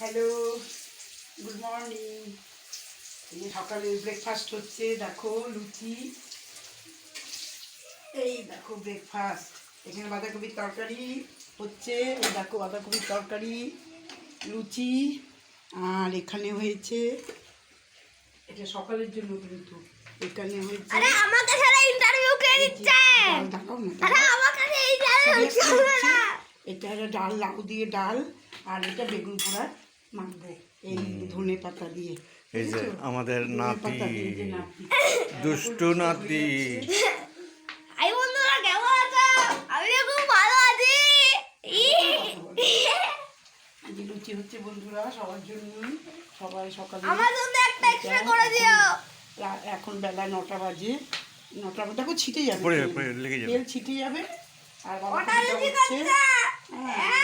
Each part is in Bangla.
হ্যালো গুড মর্নিং এই সকালে ব্রেকফাস্ট হচ্ছে দেখো লুচি। এই দেখো ব্রেকফাস্ট এখানে বাঁধাকপির তরকারি হচ্ছে এই দেখো বাঁধাকপির তরকারি লুচি আর এখানে হয়েছে এটা সকালের জন্য কিন্তু এখানে হয়েছে আরে আমাকে ছাড়া ইন্টারভিউ কে দিচ্ছে? ডাল না আরে আমাকে ইন্টারভিউ Seriously চলবে হচ্ছে, না। এটা ডাল লাউ দিয়ে ডাল আর এটা বেগুন পোড়া। মাখবো এই ধনে পাতা দিয়ে। এই যে আমাদের নাতি। দুষ্টু নাতি। এই বন্ধুরা কেমন আছো? আমি খুব ভালো আছি। ই। লুচি হচ্ছে বন্ধুরা সবার জন্য সবাই সকালে আমার জন্য একটা এক্সট্রা করে দিও। এখন বেলা নটা বাজে। নটা বাজে দেখো ছিটে যাবে তেল। লেগে যাবে। ছিটে যাবে আর বাবা হচ্ছে। হ্যাঁ,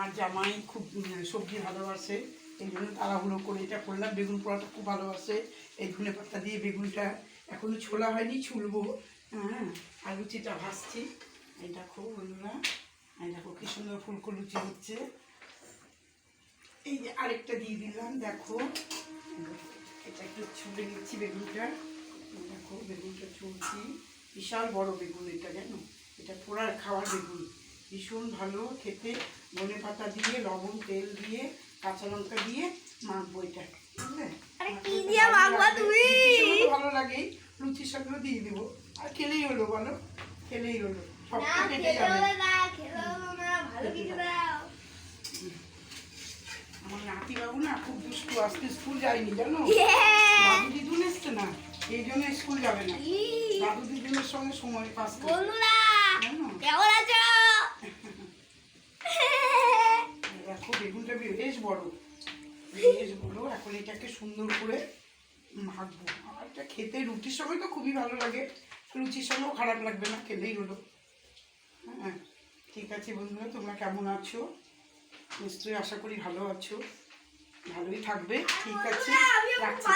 আমার- জামাই খুব সবজি ভালোবাসে, এই জন্য তাড়াহুড়ো করে এটা করলাম। বেগুন পোড়াটা খুব ভালোবাসে, এই ধনে পাতা দিয়ে বেগুনটা এখনও ছোলা হয়নি, ছুলবো। হ্যাঁ আর লুচিটা ভাজছি। এই দেখো বন্ধুরা, এই দেখো কি সুন্দর ফুলকো লুচি হচ্ছে। এই যে আরেকটা দিয়ে দিলাম, দেখো। এটা একটু ছুলে নিচ্ছি বেগুনটা? দেখো, বেগুনটা ছুলছি। বিশাল বড় বেগুন এটা, জানো? এটা পোড়ার খাওয়ার বেগুন। ভীষণ ভালো খেতে। ধনে পাতা দিয়ে লবণ তেল দিয়ে কাঁচা লঙ্কা দিয়ে মাখবো এটা ভালো লাগেই লুচির সঙ্গেও দিয়ে দিব। আর খেলেই হলো বলো? খেলেই হলো সব কেটে যাবে। না না আমার নাতি বাবু না খুব দুষ্টু আজকে স্কুল যায়নি জানো? দিদুন এসছে না এই জন্য স্কুল যাবে না। দিদুনের সঙ্গে সময় পাস করে বন্ধুরা জানো? কেমন আছো দেখো বেগুনটা বেশ বড়। বেশ বড় এখন এটাকে সুন্দর করে মাখবো। আর এটা খেতে রুটির সঙ্গে তো খুবই ভালো লাগে রুচির সঙ্গেও খারাপ লাগবে না খেলেই হলো। হ্যাঁ ঠিক আছে বন্ধুরা তোমরা কেমন আছো? নিশ্চয়ই আশা করি ভালো আছো। ভালোই থাকবে ঠিক আছে রাখছি